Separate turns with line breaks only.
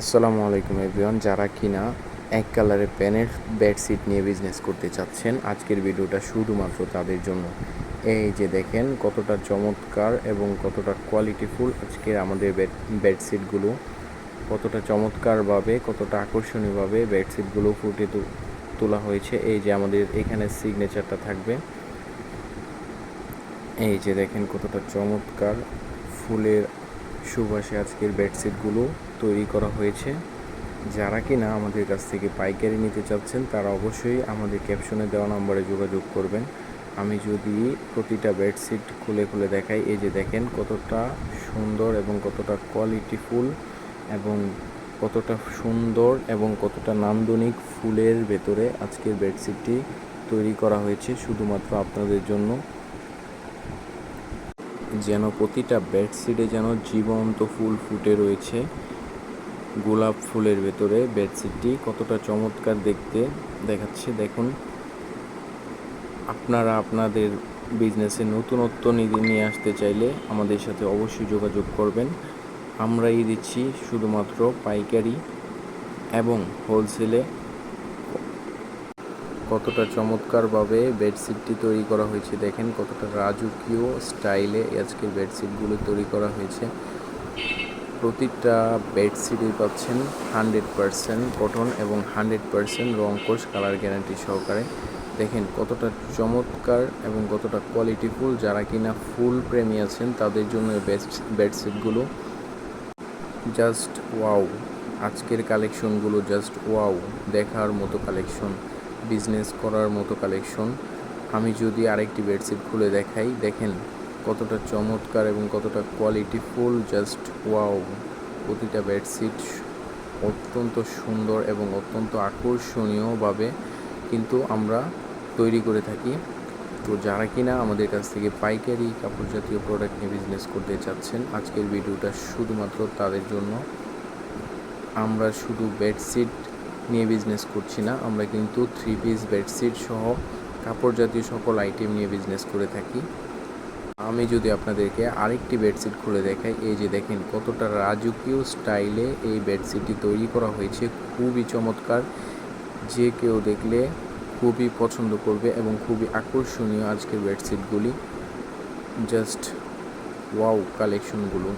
আসসালামু আলাইকুম এভরিওয়ান, যারা কিনা এক কালারের প্যানের বেডশিট নিয়ে বিজনেস করতে চাচ্ছেন, আজকের ভিডিওটা শুধুমাত্র তাদের জন্য। এই যে দেখেন, কতটা চমৎকার এবং কতটা কোয়ালিটিফুল আজকের আমাদের বেড বেডশিটগুলো কতটা চমৎকারভাবে, কতটা আকর্ষণীয়ভাবে বেডশিটগুলো ফুটে তোলা হয়েছে। এই যে আমাদের এখানে সিগনেচারটা থাকবে। এই যে দেখেন, কতটা চমৎকার ফুলের সুবাসে আজকের বেডশিটগুলো তৈরি করা হয়েছে। যারা কিনা আমাদের কাছ থেকে পাইকারি নিতে চাচ্ছেন, তারা অবশ্যই আমাদের ক্যাপশনে দেওয়া নম্বরে যোগাযোগ করবেন। আমি যদি প্রতিটা বেডশিট খুলে খুলে দেখাই, এই যে দেখেন কতটা সুন্দর এবং কতটা কোয়ালিটিফুল এবং কতটা সুন্দর এবং কতটা নান্দনিক ফুলের ভেতরে আজকের বেডশিটটি তৈরি করা হয়েছে, শুধুমাত্র আপনাদের জন্য। যেন প্রতিটা বেডশিটে যেন জীবন্ত ফুল ফুটে রয়েছে। গোলাপ ফুলের ভেতরে বেডশিটটি কতটা চমৎকার দেখতে দেখাচ্ছে। দেখুন, আপনারা আপনাদের বিজনেসে নতুনত্ব নিয়ে নিয়ে আসতে চাইলে আমাদের সাথে অবশ্যই যোগাযোগ করবেন। আমরাই দিচ্ছি শুধুমাত্র পাইকারি এবং হোলসেলে কতটা চমৎকারভাবে বেডশিটটি তৈরি করা হয়েছে। দেখেন কতটা রাজকীয় স্টাইলে আজকের বেডশিটগুলো তৈরি করা হয়েছে। প্রতিটা বেডশিটই পাচ্ছেন হান্ড্রেড পারসেন্ট কটন এবং হান্ড্রেড পারসেন্ট রং কোর্স কালার গ্যারান্টি সহকারে। দেখেন কতটা চমৎকার এবং কতটা কোয়ালিটিফুল যারা কিনা ফুল প্রেমী আছেন, তাদের জন্য বেস্ট বেডশিটগুলো জাস্ট ওয়াও আজকের কালেকশনগুলো জাস্ট ওয়াও দেখার মতো কালেকশন বিজনেস করার মতো কালেকশন আমি যদি আরেকটি বেডশিট খুলে দেখাই, দেখেন কতটা চমৎকার এবং কতটা কোয়ালিটিফুল জাস্ট ওয়াও প্রতিটা বেডশিট অত্যন্ত সুন্দর এবং অত্যন্ত আকর্ষণীয়ভাবে কিন্তু আমরা তৈরি করে থাকি। তো যারা কিনা আমাদের কাছ থেকে পাইকারি কাপড় জাতীয় প্রোডাক্ট নিয়ে বিজনেস করতে চাচ্ছেন, আজকের ভিডিওটা শুধুমাত্র তাদের জন্য। আমরা শুধু বেডশিট নিয়ে বিজনেস করছি না। আমরা কিন্তু থ্রি পিস বেডশিট সহ কাপড় জাতীয় সকল আইটেম নিয়ে বিজনেস করে থাকি। আমি যদি আপনাদেরকে আরেকটি বেডশিট খুলে দেখাই, এই যে দেখেন কতটা রাজকীয় স্টাইলে এই বেডশিটটি তৈরি করা হয়েছে। খুবই চমৎকার। যে কেউ দেখলে খুবই পছন্দ করবে এবং খুবই আকর্ষণীয় আজকের বেডশিটগুলি জাস্ট ওয়াও কালেকশনগুলো